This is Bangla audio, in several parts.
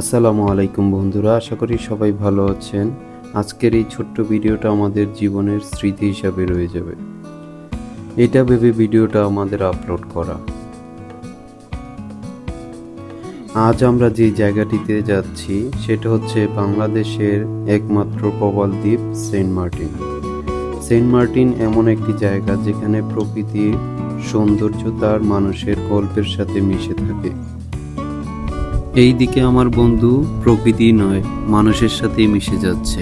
আসসালামু আলাইকুম বন্ধুরা, আশা করি সবাই ভালো আছেন। আজকের এই ছোট্ট ভিডিওটা আমাদের জীবনের স্মৃতি হিসাবে রয়ে যাবে। এটা ভেবে ভিডিওটা আমাদের আপলোড করা। আজ আমরা যে জায়গাটিতে যাচ্ছি, সেটা হচ্ছে বাংলাদেশের একমাত্র প্রবাল দ্বীপ সেন্ট মার্টিন। সেন্ট মার্টিন এমন একটি জায়গা যেখানে প্রকৃতির সৌন্দর্য তার মানুষের গল্পের সাথে মিশে থাকে। এই দিকে আমার বন্ধু প্রকৃতি নয়, মানুষের সাথেই মিশে যাচ্ছে।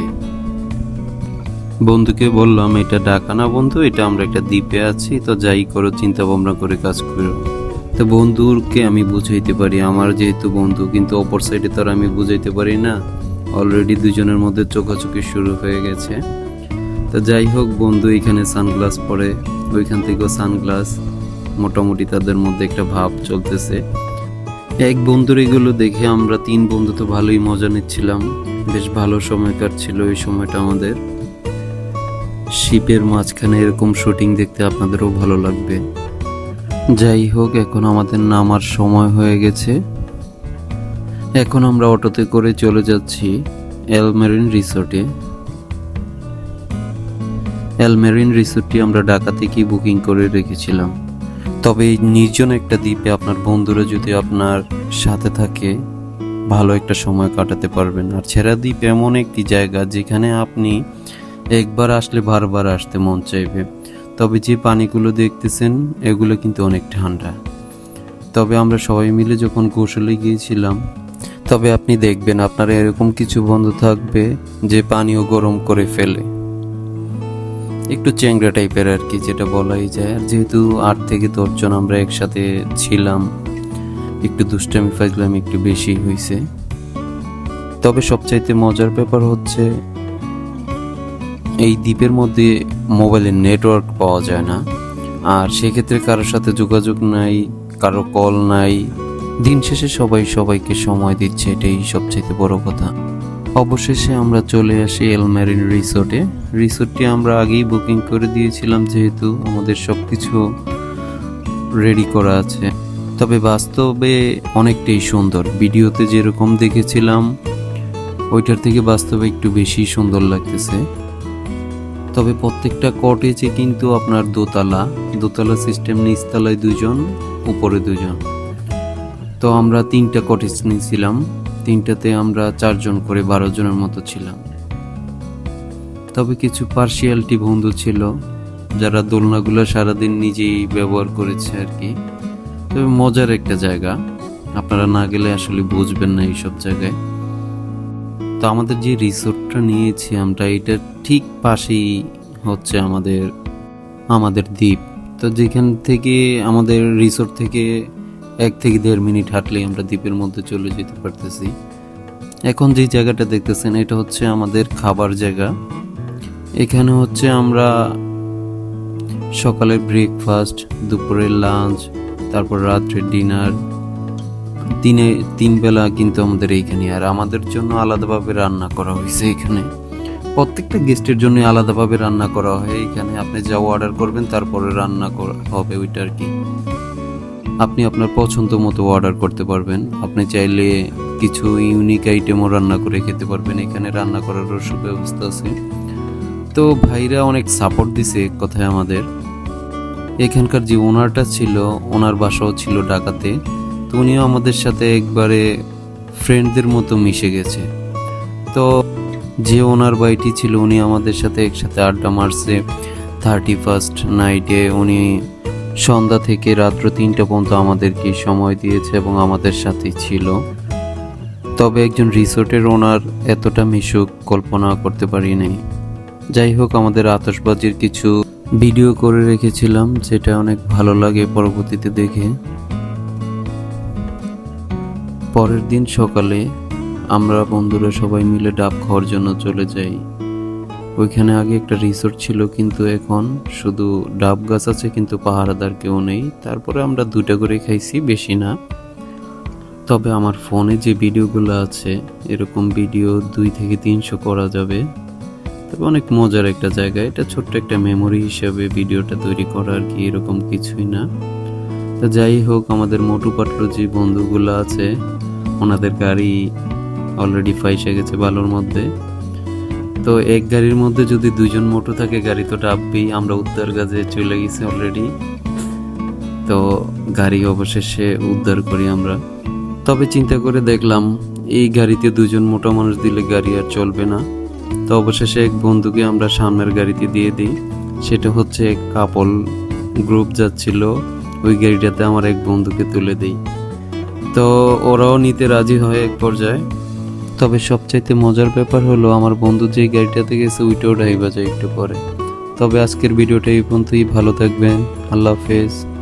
বন্ধুকে বললাম, এটা ডাকা না বন্ধু, এটা আমরা একটা দ্বীপে আছি, তো যাই করো চিন্তা ভাবনা করে কাজ করো। তো বন্ধুকে আমি বুঝাইতে পারি, আমার যেহেতু বন্ধু, কিন্তু অপর সাইডে তো আর আমি বুঝাইতে পারি না। অলরেডি দুজনের মধ্যে চোখাচোখি শুরু হয়ে গেছে। তো যাই হোক, বন্ধু এখানে সানগ্লাস পরে, ওইখান থেকেও সানগ্লাস। মোটামুটি তাদের মধ্যে একটা ভাব চলতেছে। এক বন্ধুর এগুলো দেখে আমরা তিন বন্ধু তো ভালোই মজা নিচ্ছিলাম। বেশ ভালো সময় কাটছিল এই সময়টা আমাদের। শিপের মাঝখানে এরকম শুটিং দেখতে আপনাদেরও ভালো লাগবে। যাই হোক, এখন আমাদের নামার সময় হয়ে গেছে। এখন আমরা অটোতে করে চলে যাচ্ছি এলমেরিন রিসোর্টে। এলমেরিন রিসোর্টটি আমরা ঢাকা থেকেই বুকিং করে রেখেছিলাম। তবে এই নির্জন একটা দ্বীপে আপনার বন্ধুরা যদি আপনার সাথে থাকে, ভালো একটা সময় কাটাতে পারবেন। আর ছেড়া দ্বীপ এমন একটি জায়গা যেখানে আপনি একবার আসলে বারবার আসতে মন চাইবে। তবে যে পানিগুলো দেখতেছেন, এগুলো কিন্তু অনেক ঠান্ডা। তবে আমরা সবাই মিলে যখন কৌশলে গিয়েছিলাম, তবে আপনি দেখবেন আপনার এরকম কিছু বন্ধু থাকবে যে পানিও গরম করে ফেলে। একটু চ্যাংরা টাইপের আর কি যেটা বলাই যায়। আর যেহেতু আট থেকে দশজন আমরা একসাথে ছিলাম, একটু দুষ্টামি ফাজলামি একটু বেশি হয়েছে তবে সবচাইতে মজার ব্যাপার হচ্ছে, এই দ্বীপের মধ্যে মোবাইলের নেটওয়ার্ক পাওয়া যায় না। আর সেক্ষেত্রে কারোর সাথে যোগাযোগ নাই, কারও কল নাই। দিন শেষে সবাই সবাইকে সময় দিচ্ছে, এটাই সবচাইতে বড় কথা। অবশেষে আমরা চলে আসি এলমেরিন রিসোর্টে। রিসোর্টটি আমরা আগেই বুকিং করে দিয়েছিলাম যেহেতু আমাদের সব কিছু রেডি করা আছে। তবে বাস্তবে অনেকটাই সুন্দর। ভিডিওতে যেরকম দেখেছিলাম, ওইটার থেকে বাস্তবে একটু বেশি সুন্দর লাগতেছে। তবে প্রত্যেকটা কটেজে কিন্তু আপনার দোতলা। দোতলা সিস্টেম নিচতলায় দুজন উপরে দুজন তো আমরা তিনটা কটেজ নিয়েছিলাম। তিনটাতে আমরা চারজন করে বারো জনের মতো ছিলাম। তবে কিছু পার্সিয়ালিটি বন্ধু ছিল, যারা দোলনাগুলো সারাদিন নিজেই ব্যবহার করেছে আর কি। তবে মজার একটা জায়গা, আপনারা না গেলে আসলে বুঝবেন না এইসব জায়গায়। তো আমাদের যে রিসোর্টটা নিয়েছি আমরা এটা ঠিক পাশেই হচ্ছে আমাদের আমাদের দ্বীপ। তো যেখান থেকে আমাদের রিসোর্ট থেকে এক থেকে দেড় মিনিট হাঁটলেই আমরা দ্বীপের মধ্যে চলে যেতে পারতেছি। এখন যে জায়গাটা দেখতেছেন, এটা হচ্ছে আমাদের খাবার জায়গা। এখানে হচ্ছে আমরা সকালের ব্রেকফাস্ট দুপুরের লাঞ্চ তারপর রাত্রের ডিনার দিনে তিন বেলা কিন্তু আমাদের এইখানে, আর আমাদের জন্য আলাদাভাবে রান্না করা হয়েছে এখানে। প্রত্যেকটা গেস্টের জন্য আলাদাভাবে রান্না করা হয় এখানে। আপনি যা অর্ডার করবেন, তারপরে রান্না হবে ওইটা আর কি। আপনি আপনার পছন্দ মতো অর্ডার করতে পারবেন। আপনি চাইলে কিছু ইউনিক আইটেমও রান্না করে খেতে পারবেন। এখানে রান্না করারও সুব্যবস্থা আছে। তো ভাইরা অনেক সাপোর্ট দিছে এক কথায় আমাদের। এখানকার যে ওনারটা ছিল, ওনার বাসাও ছিল ঢাকাতে, তো উনিও আমাদের সাথে একবারে ফ্রেন্ডদের মতো মিশে গেছে। তো যে ওনার বাড়িটি ছিল, উনি আমাদের সাথে একসাথে আড্ডা মারছে। থার্টি ফার্স্ট নাইটে উনি সন্ধ্যা থেকে রাত্র তিনটা পর্যন্ত আমাদেরকে সময় দিয়েছে এবং আমাদের সাথে ছিল। তবে একজন রিসোর্টের ওনার এতটা মিশুক কল্পনা করতে পারি নাই। যাই হোক, আমাদের আতশবাজির কিছু ভিডিও করে রেখেছিলাম যেটা অনেক ভালো লাগে পরবর্তীতে দেখে। পরের দিন সকালে আমরা বন্ধুরা সবাই মিলে ডাব খাওয়ার জন্য চলে যাই। ওইখানে আগে একটা রিসোর্ট ছিল, কিন্তু এখন শুধু ডাব গাছ আছে, কিন্তু পাহারাদার কেউ নেই। তারপরে আমরা দুটা করে খাইছি, বেশি না। তবে আমার ফোনে যে ভিডিওগুলো আছে, এরকম ভিডিও দুই থেকে তিনশো করা যাবে। তবে অনেক মজার একটা জায়গা। এটা ছোট্ট একটা মেমোরি হিসাবে ভিডিওটা তৈরি করা আর কি, এরকম কিছুই না। তো যাই হোক, আমাদের মোটু পাটলু যে বন্ধুগুলো আছে, ওনাদের গাড়ি অলরেডি ফাইসে গেছে বালুর মধ্যে। তো এক গাড়ির মধ্যে যদি দুজন মোটো থাকে, গাড়ি তো ডাববেই, আমরা উদ্ধার কাজে চলে গেছি অলরেডি তো গাড়ি অবশেষে উদ্ধার করি আমরা। তবে চিন্তা করে দেখলাম, এই গাড়িতে দুজন মোটা মানুষ দিলে গাড়ি আর চলবে না। তো অবশেষে এক বন্ধুকে আমরা সামনের গাড়িতে দিয়ে দিই। সেটা হচ্ছে কাপল গ্রুপ যাচ্ছিল। ওই গাড়িটাতে আমার এক বন্ধুকে তুলে দিই। তো ওরাও নিতে রাজি হয় এক পর্যায়ে। তবে সবচাইতে মজার ব্যাপার হলো, আমার বন্ধু যে গাড়িটাতে গেছে, ওইটাও ড্রাইভার যায় একটু পরে। তবে আজকের ভিডিওটা এই পর্যন্তই। ভালো থাকবেন। আল্লাহ হাফেজ।